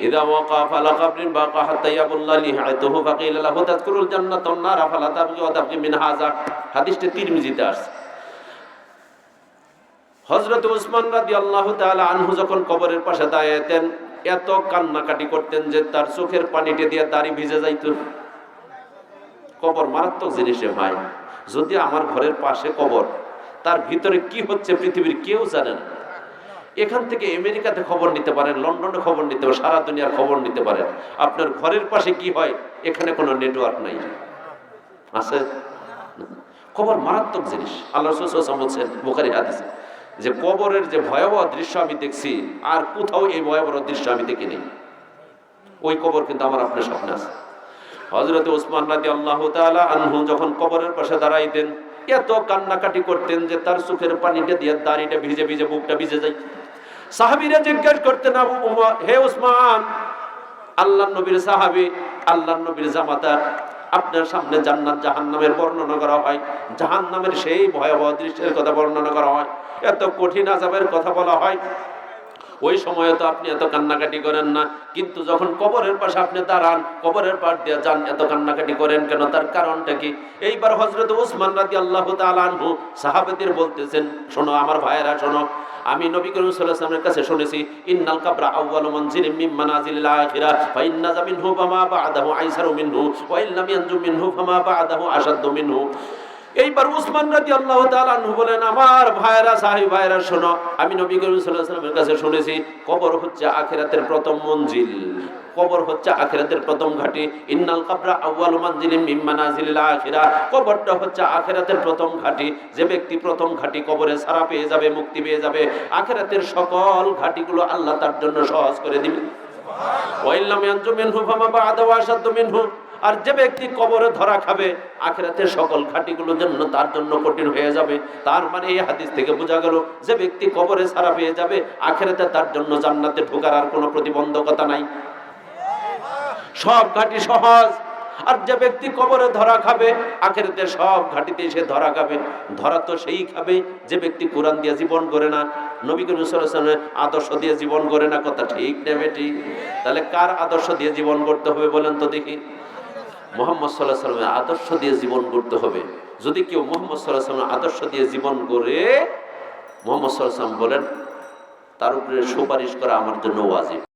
إذا وقع فلا قبر باقى حتى يبلغ لحيته فقيل له تذكر الجنة والنار فلا تبغي وتبغي من هذا হাদিসটি তিরমিজিতে আসছে হজরত উসমান রাদি আল্লাহ আনহু যখন কবরের পাশে দাঁড়াতেন এত কান্নাকাটি করতেন যে তার চোখের পানিতে দিয়ে দাড়ি ভিজে যাইত কবর মারাত্মক জিনিসে ভাই যদি আমার ঘরের পাশে কবর তার ভিতরে কি হচ্ছে পৃথিবীর কেউ জানে না এখান থেকে আমেরিকাতে খবর নিতে পারেন, লন্ডনে খবর নিতে পারেন, সারা দুনিয়ার খবর নিতে পারেন। আপনার ঘরের পাশে কি হয়? এখানে কোনো নেটওয়ার্ক নাই। আছে? খবর মারাত্মক জিনিস। আল্লাহ বলছেন বোখারি হাদিসে, যে কবরের যে ভয়াবহ দৃশ্য আমি দেখছি, আর কোথাও এই ভয়াবহ দৃশ্য আমি দেখি দেখিনি। ওই কবর কিন্তু আমার আপনার স্বপ্নে আছে। হজরত ওসমান রাজি আল্লাহ তাআলা আনহু যখন কবরের পাশে দাঁড়াইতেন, এত কান্নাকাটি করতেন যে তার চোখের পানিটা দিয়ে দাড়িটা ভিজে ভিজে, বুকটা ভিজে যায়। সাহাবীরা জিজ্ঞাসা করতেন, আবু হে উসমান আল্লাহ নবীর সাহাবি আল্লাহ নবীর জামাতা আপনার সামনে জান্নাত, জাহান্নামের বর্ণনা করা হয়। জাহান্নামের সেই ভয়াবহ দৃশ্যের কথা বর্ণনা করা হয়। এত কঠিন আজাবের কথা বলা হয়। ওই সময়ে তো আপনি এত কান্নাকাটি করেন না। কিন্তু যখন কবরের পাশে আপনি দাঁড়ান, কবরের পাশ দিয়ে যান, এত কান্নাকাটি করেন কেন? তার কারণটা কি? এইবার হজরত উসমান রাজি আল্লাহ তালু সাহাবেদের বলতেছেন, শোনো আমার ভাইয়েরা, শোনো, আমি নবী করিম সাল্লাল্লাহু কাছে শুনেছি, ইন্নাল কাবরা আউয়ালু মানজিলিম মিন মানাজিলিল আখিরা ফা ইন্না মিনহু ফামা বা'দাহু আইসারু মিনহু, ওয়া ইল্লাম ইয়ানজু মিনহু ফামা মিনহু। এইবার উসমান রাজি আল্লাহ তালু বলেন, আমার ভাইরা সাহি ভাইরা শোনো, আমি নবী করিম আলাইহি কাছে শুনেছি, কবর হচ্ছে আখিরাতের প্রথম মঞ্জিল। কবর হচ্ছে আখিরাতের প্রথম ঘাটি। ইন্নাল কাবরা আউয়ালু মানজিলিম মিন মানাজিলিল আখিরা। কবরটা হচ্ছে আখিরাতের প্রথম ঘাটি। যে ব্যক্তি প্রথম ঘাটি কবরে সারা পেয়ে যাবে, মুক্তি পেয়ে যাবে। আখিরাতের সকল ঘাটিগুলো আল্লাহ তার জন্য সহজ করে দিবে। ওয়াইল্লাম ইয়ানজু মিনহু ফামা বা'দাহু আশাদ্দু মিনহু। আর যে ব্যক্তি কবরে ধরা খাবে, আখেরাতে সকল ঘাটিগুলোর জন্য তার জন্য কঠিন হয়ে যাবে। তার মানে এই হাদিস থেকে বোঝা গেল, যে ব্যক্তি কবরে সারা পেয়ে যাবে, আখেরাতে তার জন্য জান্নাতে ঢোকার আর কোনো প্রতিবন্ধকতা নাই। সব ঘাটি সহজ। আর যে ব্যক্তি কবরে ধরা খাবে, আখেরাতে সব ঘাটিতে সে ধরা খাবে। ধরা তো সেই খাবে যে ব্যক্তি কোরআন দিয়ে জীবন করে না, নবী করিম আদর্শ দিয়ে জীবন করে না। কথা ঠিক নেবে ঠিক তাহলে কার আদর্শ দিয়ে জীবন করতে হবে বলেন তো দেখি। মোহাম্মদ সাল্লাহ সাল্লামের আদর্শ দিয়ে জীবন করতে হবে। যদি কেউ মোহাম্মদ সাল্লাহ সাল্লামের আদর্শ দিয়ে জীবন করে মোহাম্মদ সাল্লাহ সাল্লাম বলেন, তার উপরে সুপারিশ করা আমার জন্য ওয়াজিব।